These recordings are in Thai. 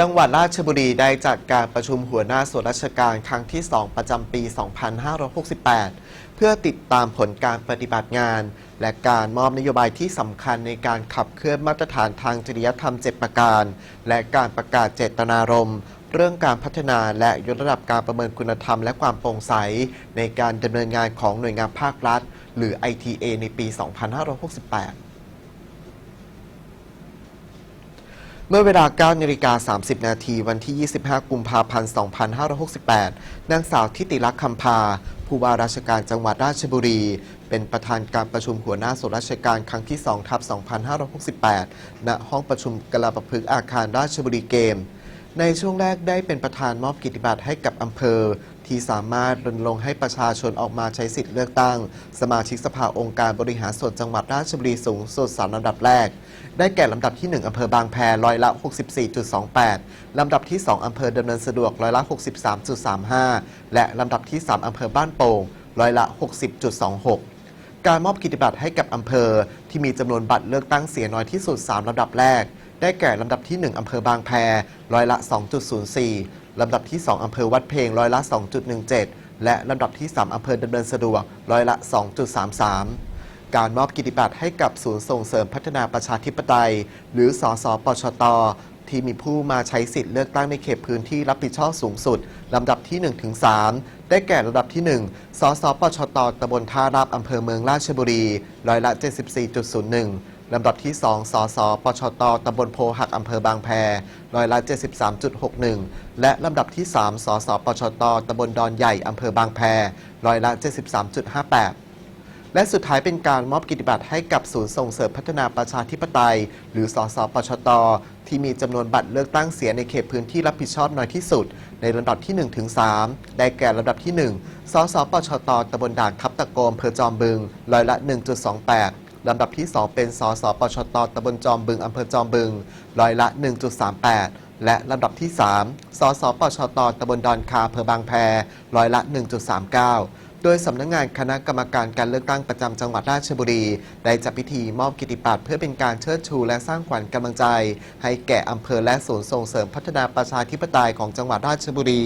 จังหวัดราชบุรีได้จัดการประชุมหัวหน้าส่วนราชการครั้งที่ 2 ประจำปี 2568 เพื่อติดตามผลการปฏิบัติงาน และการมอบนโยบายที่สำคัญในการขับเคลื่อนมาตรฐานทางจริยธรรม 7 ประการ และการประกาศเจตนารมณ์เรื่องการพัฒนาและยกระดับการประเมินคุณธรรมและความโปร่งใส ในการดำเนินงานของหน่วยงานภาครัฐ หรือ ITA ในปี 2568 เมื่อเวลา9นาฬิกา30 นาทีวันที่ 25 กุมภาพันธ์ 2568 นางสาวทิติลักษณ์คำพา ผู้ว่าราชการจังหวัดราชบุรี เป็นประธานการประชุมหัวหน้าส่วนราชการครั้งที่ 2 ทับ 2568 ณ ห้องประชุมกลาประพฤกษ์อาคารราชบุรีเกม ในช่วงแรกได้เป็นประธานมอบกิตติบัตรให้กับอำเภอ ที่สามารถรณรงค์ให้ประชาชนออกมาใช้สิทธิ์เลือกตั้ง สมาชิกสภาองค์การบริหารส่วนจังหวัดราชบุรีสูงสุดสามลำดับแรก ได้แก่ลำดับที่ 1 อำเภอบางแพร้อยละ 64.28 ลำดับที่ 2 อำเภอดำเนินสะดวกร้อยละ 63.35 และลำดับที่ 3 อำเภอบ้านโป่งร้อยละ 60.26การมอบกิตติบัตรให้กับอำเภอ ที่มีจำนวนบัตรเลือกตั้งเสียน้อยที่สุด 3ลำดับแรก ได้แก่ลำดับที่ 1อำเภอบางแพร้อยละ 2.04 ลำดับที่ 2 อำเภอวัดเพลงร้อยละ 2.17 และลำดับที่ 3 อำเภอดำเนินสะดวกร้อยละ 2.33 การมอบกิติบัตรให้กับศูนย์ส่งเสริมพัฒนาประชาธิปไตย หรือสสปชต ที่มีผู้มาใช้สิทธิ์เลือกตั้งในเขตพื้นที่รับผิดชอบสูงสุด ลำดับที่ 1-3 ได้แก่ลำดับที่ 1 สสปชตตำบลท่าราบอำเภอเมืองราชบุรี ร้อยละ 74.01 ลำดับที่ 2 สส ปชต ตำบลโพหัก อำเภอบางแพร้อยละ73.61 และลำดับที่ 3 สส ปชต ตำบลดอนใหญ่ อำเภอบางแพร้อยละ73.58และสุดท้ายเป็นการมอบกิตติบัตรให้กับศูนย์ส่งเสริมพัฒนาประชาธิปไตย หรือสสปชต ที่มีจำนวนบัตรเลือกตั้งเสียในเขตพื้นที่รับผิดชอบน้อยที่สุด ในลำดับที่1ถึง3ได้แก่ลำดับที่ 1 สสปชตตำบลด่านทับตะโกอำเภอจอมบึงร้อยละ 1.28 ลำดับที่ 2 เป็นสสปชตตำบลจอมบึงอำเภอจอมบึงร้อยละ 1.38 และลำดับที่ 3 สสปชตตำบลดอนคาอำเภอบางแพร้อยละ 1.39 ดยสำนักงงานคณะกรรมการการเลือกตั้งประจำจังหวัดราชบุรี ได้จัดพิธีมอบกิติบัตรเพื่อเป็นการเชิดชูและสร้างขวัญกำลังใจ ให้แก่อำเภอและศูนย์ส่งเสริมพัฒนาประชาธิปไตยของจังหวัดราชบุรี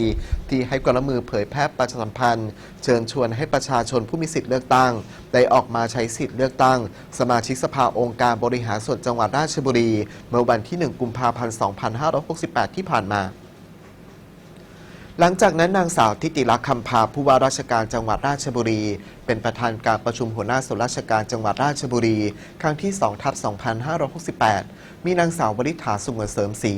ที่ให้ความร่วมมือเผยแพร่ประชาสัมพันธ์ เชิญชวนให้ประชาชนผู้มีสิทธิเลือกตั้ง ได้ออกมาใช้สิทธิเลือกตั้ง สมาชิกสภาองค์การบริหารส่วนจังหวัดราชบุรี เมื่อวันที่ 1 กุมภาพันธ์ 2568 ที่ผ่านมา หลังจากนั้นนางสาวทิติลักษณ์คำพาผู้ว่าราชการจังหวัดราชบุรี เป็นประธานการประชุมหัวหน้าส่วนราชการจังหวัดราชบุรี ครั้งที่2ทับ2568 มีนางสาววริษฐาสุงเสริมศรี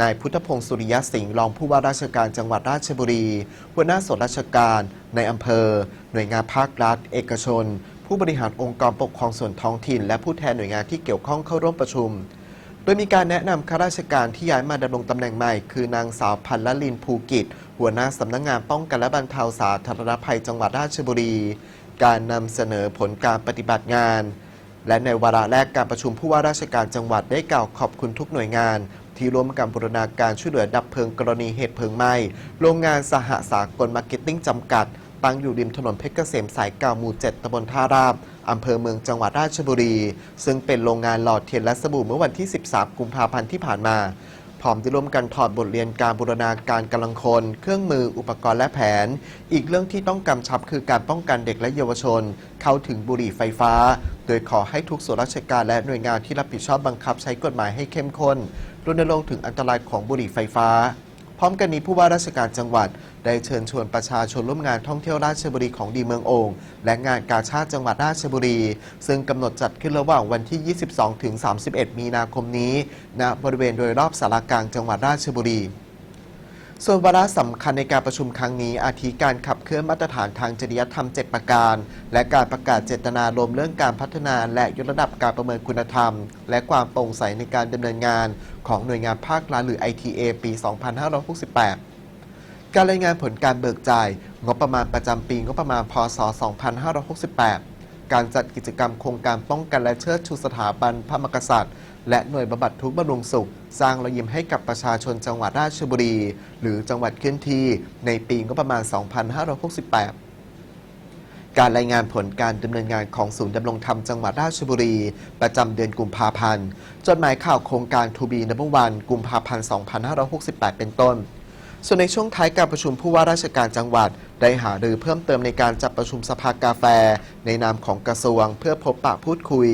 นายพุทธพงศ์สุริยสิงห์รองผู้ว่าราชการจังหวัดราชบุรี หัวหน้าส่วนราชการในอำเภอ หน่วยงานภาครัฐ เอกชน ผู้บริหารองค์กรปกครองส่วนท้องถิ่น และผู้แทนหน่วยงานที่เกี่ยวข้องเข้าร่วมประชุมโดยมีการแนะนำข้าราชการที่ย้ายมาดำรงตำแหน่งใหม่ คือนางสาวพันลลินภูกิจ หัวหน้าสำนักงงานป้องกันและบรรเทาสาธารณภัยจังหวัดราชบุรี การนำเสนอผลการปฏิบัติงาน และในวาระแรกการประชุมผู้ว่าราชการจังหวัดได้กล่าวขอบคุณทุกหน่วยงาน ที่ร่วมกันบูรณาการช่วยเหลือดับเพลิงกรณีเหตุเพลิงไหม้โรงงานสหสากลมาร์เก็ตติ้งจำกัดตั้งอยู่ริมถนนเพชรเกษมสายเก่าหมู่ 7ตำบลท่าราบ อำเภอเมืองจังหวัดราชบุรี ซึ่งเป็นโรงงานหลอดเทียนและสบู่เมื่อวันที่ 13 กุมภาพันธ์ที่ผ่านมา พร้อมที่ร่วมกันถอดบทเรียนการบูรณาการกำลังคน เครื่องมืออุปกรณ์และแผน อีกเรื่องที่ต้องกำชับคือการป้องกันเด็กและเยาวชน เข้าถึงบุหรี่ไฟฟ้า โดยขอให้ทุกส่วนราชการและหน่วยงานที่รับผิดชอบบังคับใช้กฎหมายให้เข้มข้นรณรงค์ถึงอันตรายของบุหรี่ไฟฟ้า พร้อมกันนี้ผู้ว่าราชการจังหวัด ได้เชิญชวนประชาชนร่วมงานท่องเที่ยวราชบุรีของดีเมืองโอ่งและงานกาชาติจังหวัดราชบุรี ซึ่งกำหนดจัดขึ้นระหว่างวันที่ 22 ถึง 31 มีนาคมนี้ณบริเวณโดยรอบสารากลางจังหวัดราชบุรี ส่วนวาระสำคัญในการประชุมครั้งนี้ อาทิการขับเคลื่อนมาตรฐานทางจริยธรรม 7 ประการ และการประกาศเจตนารมณ์เรื่องการพัฒนาและยกระดับการประเมินคุณธรรม และความโปร่งใสในการดำเนินงาน ของหน่วยงานภาครัฐหรือ ITA ปี 2568การรายงานผลการเบิกจ่าย งบประมาณประจำปีงบประมาณพศ 2568 การจัดกิจกรรมโครงการป้องกันและเชิดชูสถาบันพระมหากษัตริย์ และหน่วยบำบัดทุกข์บำรุงสุข สร้างรอยยิ้มให้กับประชาชนจังหวัดราชบุรี หรือจังหวัดเคลื่อนที่ในปีงบประมาณ 2568การรายงานผลการดำเนินงานของศูนย์ดำรงธรรมจังหวัดราชบุรี ประจำเดือนกุมภาพันธ์ จดหมายข่าวโครงการทูบีนับวันกุมภาพันธ์ 2568 เป็นต้น ส่วนในช่วงท้ายการประชุมผู้ว่าราชการจังหวัด ได้หารือเพิ่มเติมในการจัดประชุมสภากาแฟ ในนามของกระทรวง เพื่อพบปะพูดคุย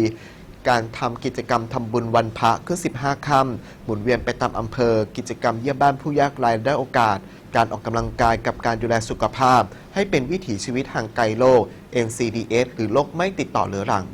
การทำกิจกรรมทำบุญวันพระขึ้น 15 ค่ำหมุนเวียนไปตามอำเภอ กิจกรรมเยี่ยมบ้านผู้ยากไร้ได้โอกาส การออกกำลังกายกับการดูแลสุขภาพ ให้เป็นวิถีชีวิตห่างไกลโลก NCDS หรือโรคไม่ติดต่อเรื้อรัง